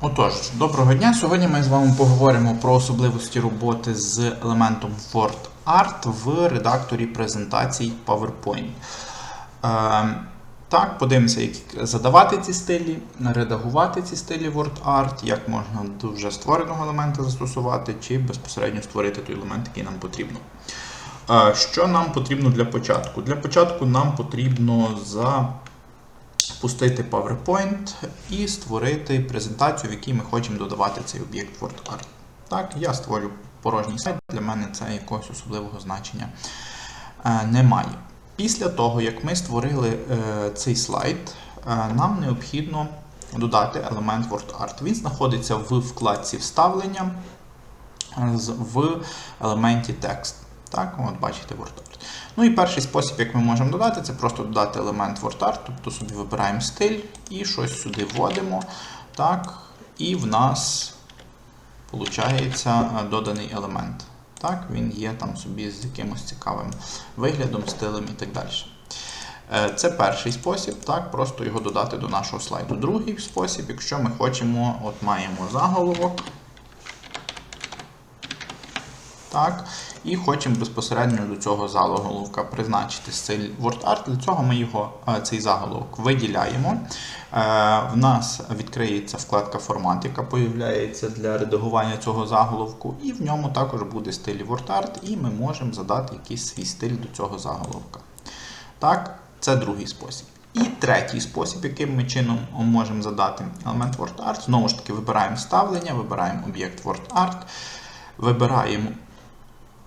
Отож, доброго дня. Сьогодні ми з вами поговоримо про особливості роботи з елементом WordArt в редакторі презентацій PowerPoint. Е, так, подивимося, як задавати ці стилі, редагувати ці стилі WordArt, як можна до вже створеного елемента застосувати, чи безпосередньо створити той елемент, який нам потрібно. Е, Що нам потрібно для початку? Для початку нам потрібно за Пустити PowerPoint і створити презентацію, в якій ми хочемо додавати цей об'єкт WordArt. Так, я створю порожній сайт, для мене це якогось особливого значення е, немає. Після того, як ми створили е, цей слайд, е, нам необхідно додати елемент WordArt. Він знаходиться в вкладці вставлення в елементі текст. Так, от бачите WordArt. Ну і перший спосіб, як ми можемо додати, це просто додати елемент WordArt, тобто собі вибираємо стиль і щось сюди вводимо. Так, і в нас виходить доданий елемент. Так, він є там собі з якимось цікавим виглядом, стилем і так далі. Е, Це перший спосіб, так, просто його додати до нашого слайду. Другий спосіб, якщо ми хочемо, от маємо заголовок. Так, і хочемо безпосередньо до цього заголовка призначити стиль WordArt. Для цього ми його, е, цей заголовок виділяємо. Е, В нас відкриється вкладка формат, яка появляється для редагування цього заголовку, і в ньому також буде стиль WordArt, і ми можемо задати якийсь свій стиль до цього заголовка. Так, це другий спосіб. І третій спосіб, яким ми чином можемо задати елемент WordArt. Знову ж таки, вибираємо ставлення, вибираємо об'єкт WordArt, вибираємо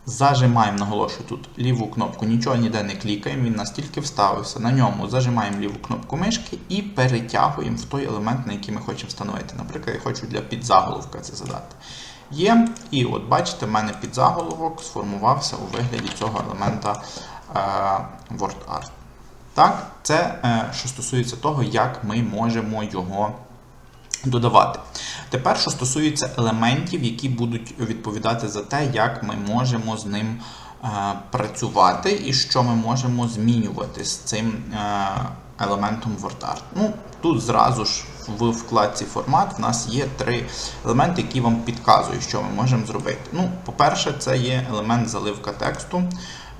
Зажимаємо, наголошую тут ліву кнопку, нічого ніде не клікаємо, він настільки вставився. На ньому зажимаємо ліву кнопку мишки і перетягуємо в той елемент, на який ми хочемо встановити. Наприклад, я хочу для підзаголовка це задати. Є, і от бачите, в мене підзаголовок сформувався у вигляді цього елемента е, WordArt. Так, це е, що стосується того, як ми можемо його додавати. Тепер, що стосується елементів, які будуть відповідати за те, як ми можемо з ним е, працювати і що ми можемо змінювати з цим е, елементом WordArt. Ну, тут зразу ж в вкладці формат в нас є три елементи, які вам підказують, що ми можемо зробити. Ну, по-перше, це є елемент заливка тексту.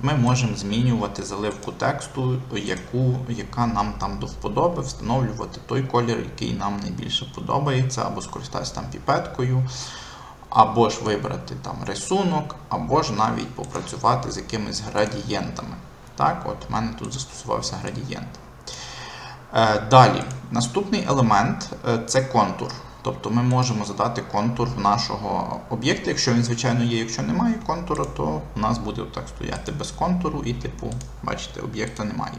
Ми можемо змінювати заливку тексту, яку, яка нам там до вподоби, встановлювати той колір, який нам найбільше подобається, або скористатися там піпеткою, або ж вибрати там рисунок, або ж навіть попрацювати з якимись градієнтами. Так, от в мене тут застосувався градієнт. Е, Далі, наступний елемент е, це контур. Тобто ми можемо задати контур нашого об'єкта. Якщо він, звичайно, є, якщо немає контуру, то у нас буде так стояти без контуру і, типу, бачите, об'єкта немає.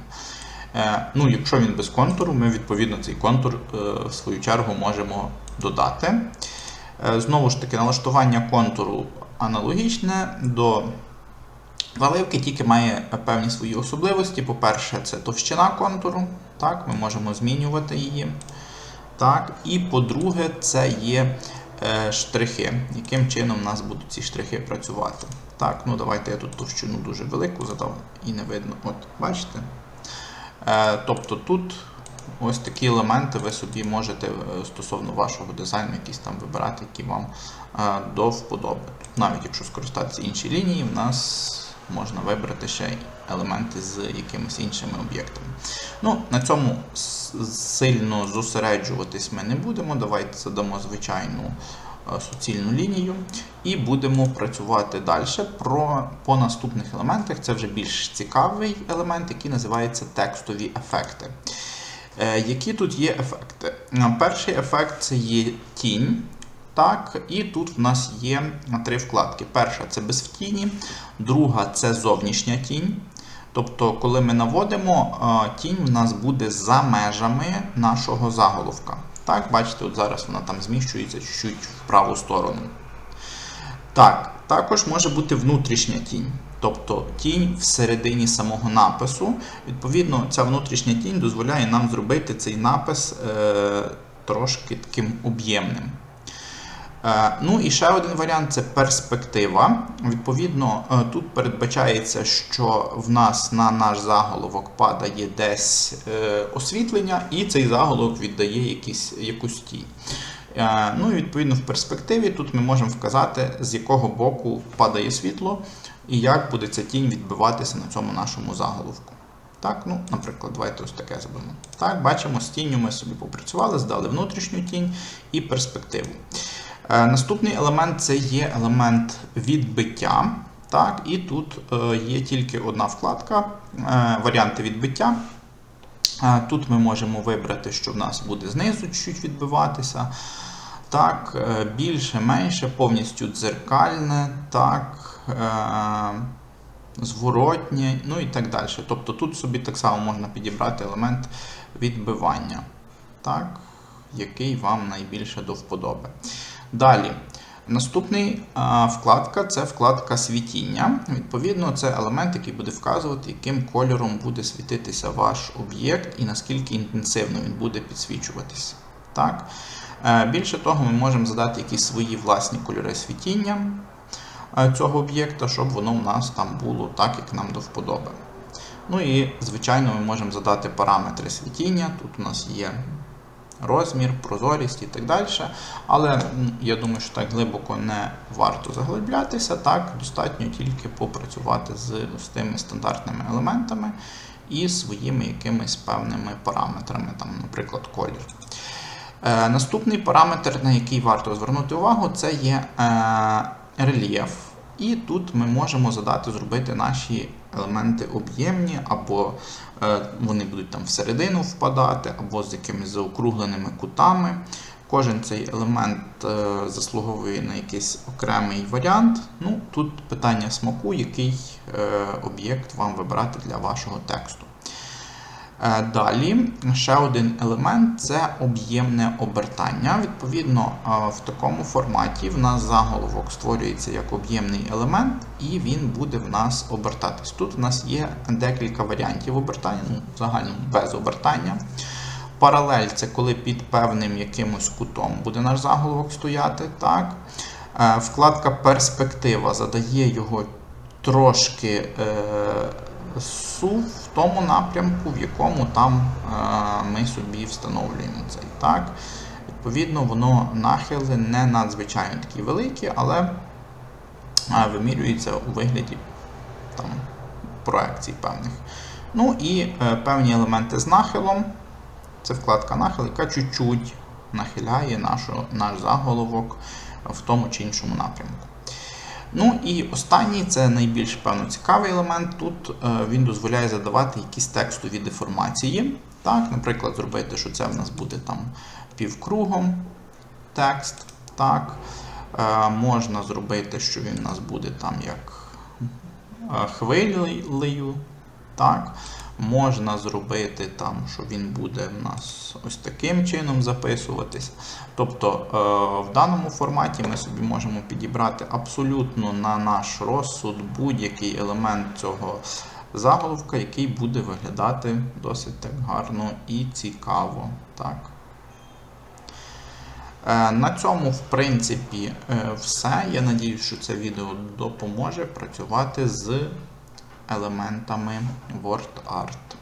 Е, ну, Якщо він без контуру, ми відповідно цей контур в свою чергу можемо додати. Знову ж таки, налаштування контуру аналогічне до Заливки тільки має певні свої особливості. По-перше, це товщина контуру. Так, ми можемо змінювати її. Так, і по-друге, це є е, штрихи. Яким чином у нас будуть ці штрихи працювати? Так, ну давайте я тут товщину дуже велику задав і не видно. От, бачите? Е, тобто тут ось такі елементи ви собі можете е, стосовно вашого дизайну якісь там вибирати, які вам е, до вподоби. Навіть якщо скористатися інші лінії, в нас можна вибрати ще елементи з якимись іншими об'єктами. Ну, на цьому сильно зосереджуватись ми не будемо. Давайте задамо звичайну е, суцільну лінію і будемо працювати далі про, по наступних елементах. Це вже більш цікавий елемент, який називається текстові ефекти. Е, Які тут є ефекти? Е, Перший ефект це є тінь. Так, і тут в нас є три вкладки. Перша це без в тіні, друга це зовнішня тінь. Тобто, коли ми наводимо, тінь в нас буде за межами нашого заголовка. Так, бачите, от зараз вона там зміщується чуть-чуть в праву сторону. Так, також може бути внутрішня тінь, тобто тінь всередині самого напису. Відповідно, ця внутрішня тінь дозволяє нам зробити цей напис е, трошки таким об'ємним. Е, Ну і ще один варіант це перспектива. Відповідно, е, тут передбачається, що в нас на наш заголовок падає десь е, освітлення, і цей заголовок віддає якісь, якусь тінь. Ну і відповідно в перспективі тут ми можемо вказати, з якого боку падає світло і як буде ця тінь відбиватися на цьому нашому заголовку. Так, ну, наприклад, давайте ось таке зробимо. Так, бачимо, з тінню ми собі попрацювали, здали внутрішню тінь і перспективу. Е, наступний елемент це є елемент відбиття. Так, і тут е, є тільки одна вкладка, е, варіанти відбиття. Тут ми можемо вибрати, що в нас буде знизу чуть відбиватися. Так, більше, менше, повністю дзеркальне, так, зворотнє, ну і так далі. Тобто тут собі так само можна підібрати елемент відбивання, так, який вам найбільше до вподоби. Далі. Наступний вкладка це вкладка світіння. Відповідно, це елемент, який буде вказувати, яким кольором буде світитися ваш об'єкт і наскільки інтенсивно він буде підсвічуватися. Так? Е, Більше того, ми можемо задати якісь свої власні кольори світіння е, цього об'єкта, щоб воно в нас там було так, як нам до вподоби. Ну і, звичайно, ми можемо задати параметри світіння. Тут у нас є розмір, прозорість і так далі. Але я думаю, що так глибоко не варто заглиблятися. Так, достатньо тільки попрацювати з, з тими стандартними елементами і своїми якимись певними параметрами, там, наприклад, колір. Е, наступний параметр, на який варто звернути увагу, це є е, рельєф. І тут ми можемо задати, зробити наші елементи об'ємні, або е, вони будуть там всередину впадати, або з якимись заокругленими кутами. Кожен цей елемент е, заслуговує на якийсь окремий варіант. Ну, Тут питання смаку, який е, об'єкт вам вибрати для вашого тексту. Е, Далі ще один елемент це об'ємне обертання. Відповідно, е, в такому форматі в нас заголовок створюється як об'ємний елемент, і він буде в нас обертатись. Тут в нас є декілька варіантів обертання, ну, в загальному без обертання. Паралель це коли під певним якимось кутом буде наш заголовок стояти. Так. Е, Вкладка перспектива задає його трошки е, сув в тому напрямку, в якому там е, ми собі встановлюємо цей. Так. Відповідно, воно нахили не надзвичайно такі великі, але е, вимірюється у вигляді там, проекцій певних. Ну і е, певні елементи з нахилом. Це вкладка нахил, яка чуть-чуть нахиляє нашу, наш заголовок в тому чи іншому напрямку. Ну і останній це найбільш певно цікавий елемент. Тут е, він дозволяє задавати якісь текстові деформації. Так, Наприклад, зробити, що це в нас буде там півкругом текст. Так. Е, можна зробити, що він у нас буде там як е, хвилею. Так. Можна зробити там, що він буде в нас ось таким чином записуватись. Тобто е, в даному форматі ми собі можемо підібрати абсолютно на наш розсуд будь-який елемент цього заголовка, який буде виглядати досить так гарно і цікаво. Так. Е, На цьому, в принципі, е, все. Я надіюсь, що це відео допоможе працювати з елементами WordArt.